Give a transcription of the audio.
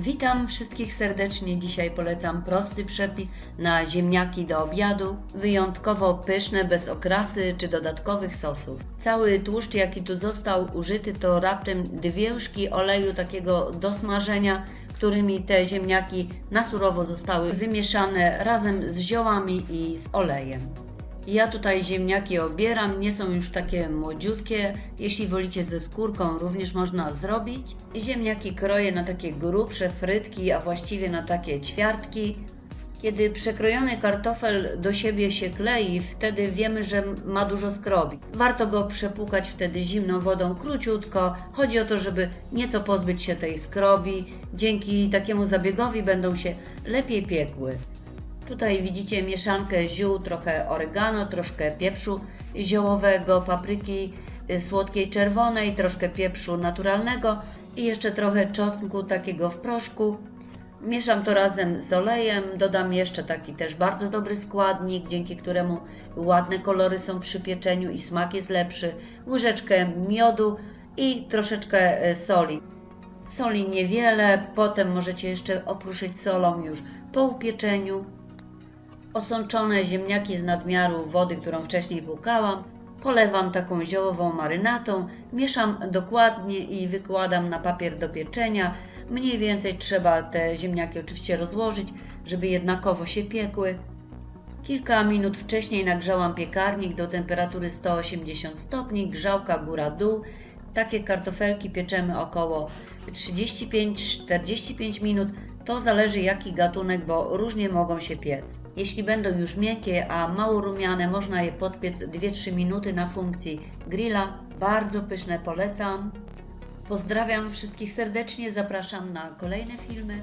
Witam wszystkich serdecznie. Dzisiaj polecam prosty przepis na ziemniaki do obiadu. Wyjątkowo pyszne, bez okrasy czy dodatkowych sosów. Cały tłuszcz, jaki tu został użyty, to raptem dwie łyżki oleju takiego do smażenia, którymi te ziemniaki na surowo zostały wymieszane razem z ziołami i z olejem. Ja tutaj ziemniaki obieram, nie są już takie młodziutkie. Jeśli wolicie ze skórką, również można zrobić. Ziemniaki kroję na takie grubsze frytki, a właściwie na takie ćwiartki. Kiedy przekrojony kartofel do siebie się klei, wtedy wiemy, że ma dużo skrobi. Warto go przepłukać wtedy zimną wodą króciutko. Chodzi o to, żeby nieco pozbyć się tej skrobi. Dzięki takiemu zabiegowi będą się lepiej piekły. Tutaj widzicie mieszankę ziół, trochę oregano, troszkę pieprzu ziołowego, papryki y, słodkiej czerwonej, troszkę pieprzu naturalnego i jeszcze trochę czosnku takiego w proszku. Mieszam to razem z olejem, dodam jeszcze taki też bardzo dobry składnik, dzięki któremu ładne kolory są przy pieczeniu i smak jest lepszy. Łyżeczkę miodu i troszeczkę e, soli. Soli niewiele, potem możecie jeszcze opruszyć solą już po upieczeniu. Osączone ziemniaki z nadmiaru wody, którą wcześniej płukałam, polewam taką ziołową marynatą, mieszam dokładnie i wykładam na papier do pieczenia. Mniej więcej trzeba te ziemniaki oczywiście rozłożyć, żeby jednakowo się piekły. Kilka minut wcześniej nagrzałam piekarnik do temperatury 180 stopni, grzałka góra-dół. Takie kartofelki pieczemy około 35-45 minut. To zależy jaki gatunek, bo różnie mogą się piec. Jeśli będą już miękkie, a mało rumiane, można je podpiec 2-3 minuty na funkcji grilla. Bardzo pyszne polecam. Pozdrawiam wszystkich serdecznie, zapraszam na kolejne filmy.